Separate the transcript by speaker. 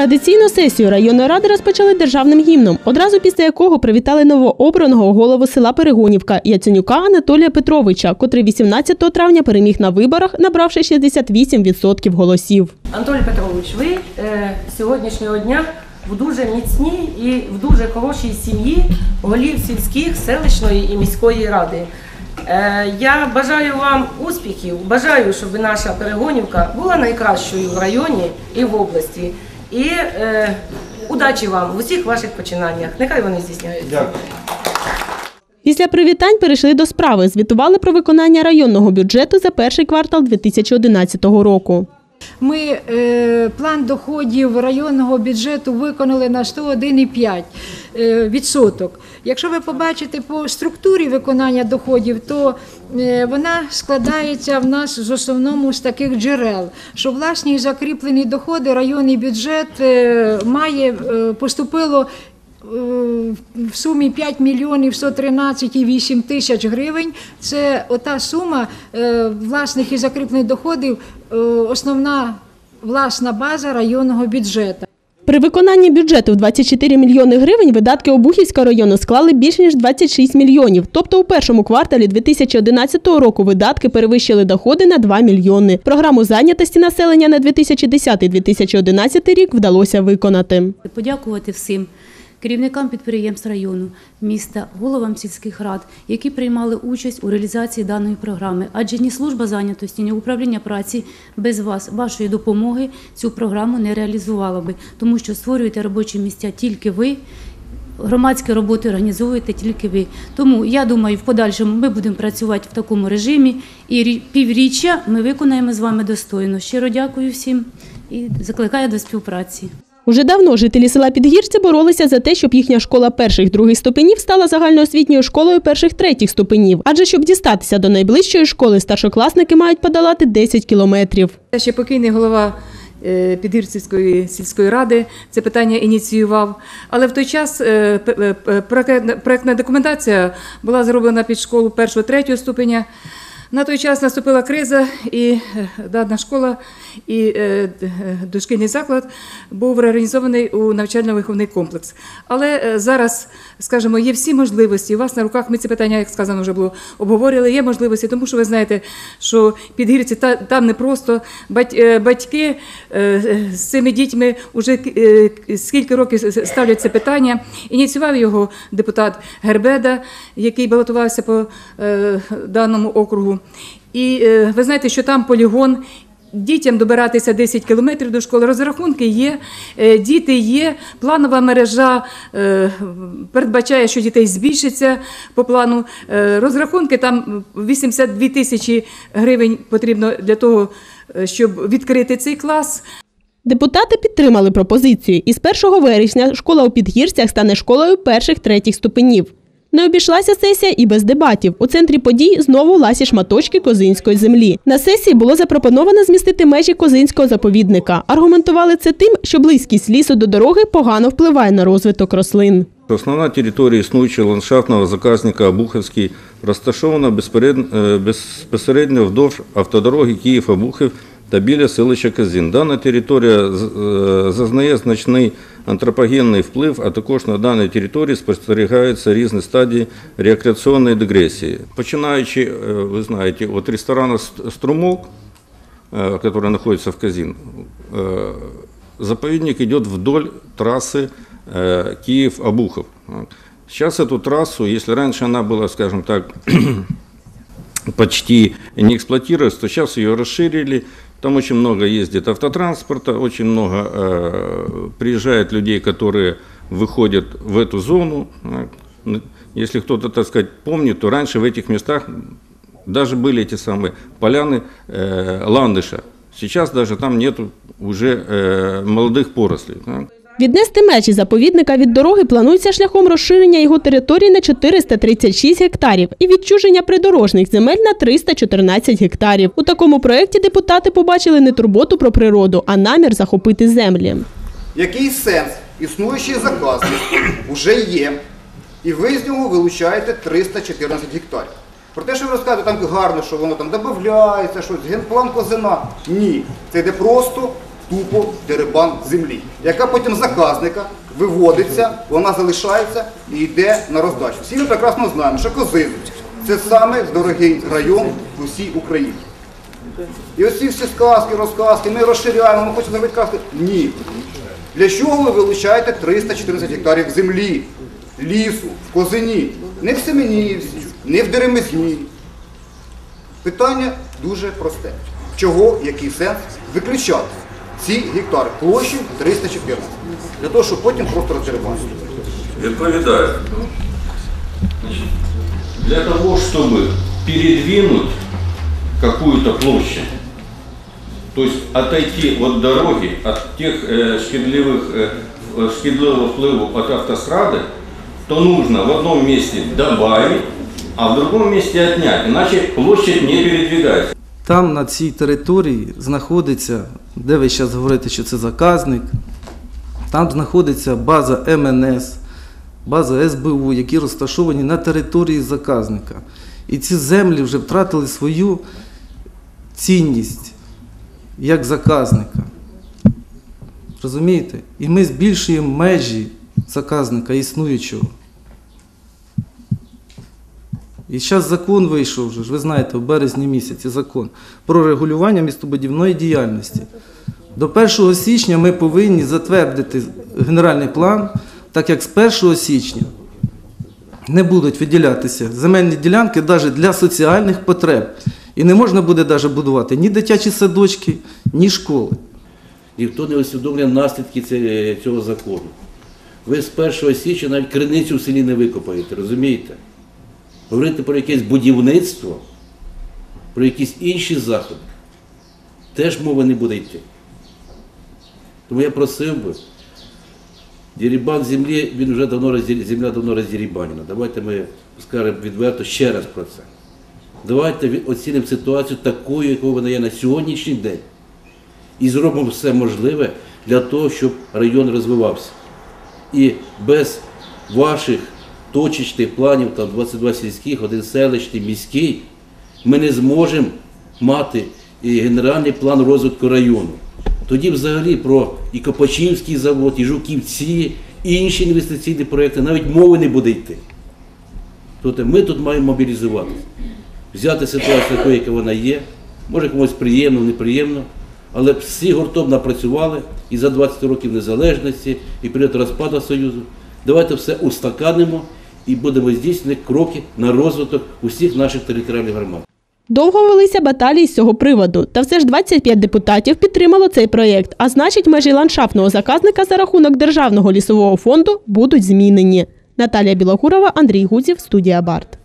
Speaker 1: Традиційну сесію районної ради розпочали державним гімном, одразу після якого привітали новообраного голову села Перегонівка Яценюка Анатолія Петровича, котрий 18 травня переміг на виборах, набравши 68% голосів.
Speaker 2: Анатолій Петрович, ви е, сьогоднішнього дня в дуже міцній і в дуже хорошій сім'ї голів сільських, селищної і міської ради. Е, я бажаю вам успіхів, бажаю, щоб наша перегонівка була найкращою в районі і в області. І е, удачі вам в усіх ваших починаннях. Нехай вони здійсняються.
Speaker 1: Після привітань перейшли до справи. Звітували про виконання районного бюджету за перший квартал 2011 року.
Speaker 3: Ми е, план доходів районного бюджету виконали на 101,5 е, відсоток. Якщо ви побачите по структурі виконання доходів, то е, вона складається в нас з основному з таких джерел, що власні закріплені доходи районний бюджет має поступило в сумі 5 мільйонів 113,8 тисяч гривень. Це ота сума е, власних і закріплених доходів, е, основна власна база районного бюджету.
Speaker 1: При виконанні бюджету в 24 мільйони гривень видатки Обухівського району склали більше ніж 26 мільйонів. Тобто у першому кварталі 2011 року видатки перевищили доходи на 2 мільйони. Програму зайнятості населення на 2010-2011 рік вдалося виконати.
Speaker 4: Подякувати всім керівникам підприємств району, міста, головам сільських рад, які приймали участь у реалізації даної програми. Адже ні служба зайнятості, ні управління праці без вас, вашої допомоги, цю програму не реалізувала би, тому що створюєте робочі місця тільки ви. Громадські роботи організовуєте тільки ви. Тому я думаю, в подальшому ми будемо працювати в такому режимі, і півріччя ми виконаємо з вами достойно. Щиро дякую всім і закликаю до співпраці.
Speaker 1: Уже давно жителі села Підгірця боролися за те, щоб їхня школа перших других ступенів стала загальноосвітньою школою перших третіх ступенів. Адже щоб дістатися до найближчої школи, старшокласники мають подолати 10 кілометрів.
Speaker 5: Ще покійний голова е, Підгірцівської сільської ради це питання ініціював. Але в той час е, е, проектна- документація була зроблена під школу першого третього ступеня. На той час наступила криза, і е, дана школа і е, е, дошкільний заклад був реорганізований у навчально-виховний комплекс. Але зараз, скажімо, є всі можливості. У вас на руках ми ці питання, як сказано, вже було обговорили. Є можливості, тому що ви знаєте, що підгірці та там не просто батьки з цими дітьми вже скільки років ставлять це питання. Ініціював його депутат Гербеда, який балотувався по даному округу. І е, ви знаєте, що там полігон. Дітям добиратися 10 кілометрів до школи. Розрахунки є, е, діти є. Планова мережа е, передбачає, що дітей збільшиться по плану. Розрахунки там 82 тисячі гривень потрібно для того, щоб відкрити цей клас.
Speaker 1: Депутати підтримали пропозицію. І з 1 вересня школа у Підгірцях стане школою перших третіх ступенів. Не обійшлася сесія і без дебатів. У центрі подій знову ласі шматочки козинської землі. На сесії було запропоновано змістити межі козинського заповідника. Аргументували це тим, що близькість лісу до дороги погано впливає на розвиток рослин.
Speaker 6: Основна територія існуючого ландшафтного заказника Обухівський розташована е, безпосередньо вдовж автодороги Київ-Обухів та біля селища Казін. Дана територія е, зазнає значний антропогенний вплив, а також на даній території спостерігаються різні стадії рекреаційної дегресії. Починаючи, е, ви знаєте, от ресторана «Ст- «Струмок», э, которая находится в Казин, э, заповедник идет вдоль трассы э, Киев-Обухов. Вот. Сейчас эту трассу, если раньше она была, скажем так, почти не эксплуатировалась, то сейчас ее расширили. Там очень много ездит автотранспорта, очень много э, приезжает людей, которые выходят в эту зону. Вот. Если кто-то, так сказать, помнит, то раньше в этих местах даже были эти самые поляны э, ландыша. Сейчас даже там нету уже э, молодых порослей. да.
Speaker 1: Віднести межі заповідника від дороги планується шляхом розширення його території на 436 гектарів і відчуження придорожних земель на 314 гектарів. У такому проєкті депутати побачили не турботу про природу, а намір захопити землі.
Speaker 7: Який сенс? Існуючий заказник вже є, і ви з нього вилучаєте 314 гектарів. Про те, що ви розказуєте, там гарно, що воно там додається, щось, генплан козина. Ні. Це йде просто тупо дерибан землі, яка потім заказника виводиться, вона залишається і йде на роздачу. Всі ми прекрасно знаємо, що Козизич – це саме дорогий район в усій Україні. І оці всі сказки, розказки, ми розширяємо, ми хочемо зробити казки. Ні. Для чого ви вилучаєте 314 гектарів землі, лісу, в Козині? Не в Семенівці, не в Деремезні. Питання дуже просте. Чого, який сенс виключати ці гектари площі 314? Для того, щоб потім просто роздерибанити.
Speaker 6: Відповідаю. Значит, Для того, чтобы передвинуть какую-то площадь, то есть отойти от дороги, от тех э, шкідливых, э, э, шкідливого впливу от автострады, то нужно в одном месте добавить, а в другом месте отнять, иначе площадь не передвигается.
Speaker 8: Там на цій території знаходиться, де ви зараз говорите, що це заказник, там знаходиться база МНС, база СБУ, які розташовані на території заказника. І ці землі вже втратили свою цінність як заказника. Розумієте? І ми збільшуємо межі заказника існуючого. І зараз закон вийшов вже, ви знаєте, в березні місяці закон про регулювання містобудівної діяльності. До 1 січня ми повинні затвердити генеральний план, так як з 1 січня не будуть виділятися земельні ділянки навіть для соціальних потреб. І не можна буде навіть будувати ні дитячі садочки, ні школи.
Speaker 9: Ніхто не усвідомлює наслідки цього закону. Ви з 1 січня навіть криницю в селі не викопаєте, розумієте? Говорити про якесь будівництво, про якісь інші заходи, теж мови не буде йти. Тому я просив би, дірібан землі, він вже давно роздір- земля давно роздірібанена. Давайте ми скажемо відверто ще раз про це. Давайте оцінимо ситуацію такою, якою вона є на сьогоднішній день і зробимо все можливе для того, щоб район розвивався. І без ваших точечних планів, там 22 сільських, один селищний, міський, ми не зможемо мати і генеральний план розвитку району. Тоді взагалі про і Копачівський завод, і Жуківці, і інші інвестиційні проекти навіть мови не буде йти. Тобто ми тут маємо мобілізуватися, взяти ситуацію такою, яка вона є, може комусь приємно, неприємно, але всі гуртом напрацювали і за 20 років незалежності, і період розпаду Союзу. Давайте все устаканимо і будемо здійснювати кроки на розвиток усіх наших територіальних громад.
Speaker 1: Довго велися баталії з цього приводу, та все ж 25 депутатів підтримало цей проєкт, а значить, межі ландшафтного заказника за рахунок Державного лісового фонду будуть змінені. Наталія Білокурова, Андрій Гузів, студія Барт.